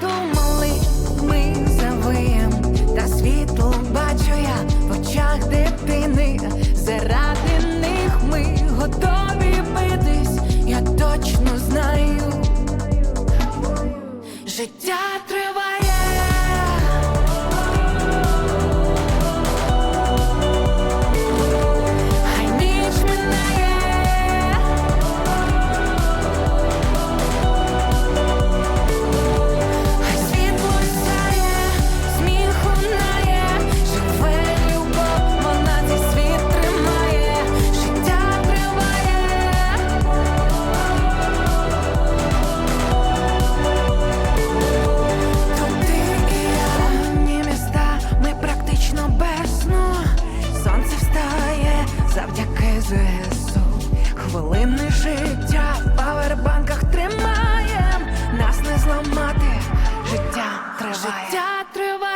tú. ЗСУ хвилини життя в павербанках тримаєм, нас не зламати, життя триває. Життя триває.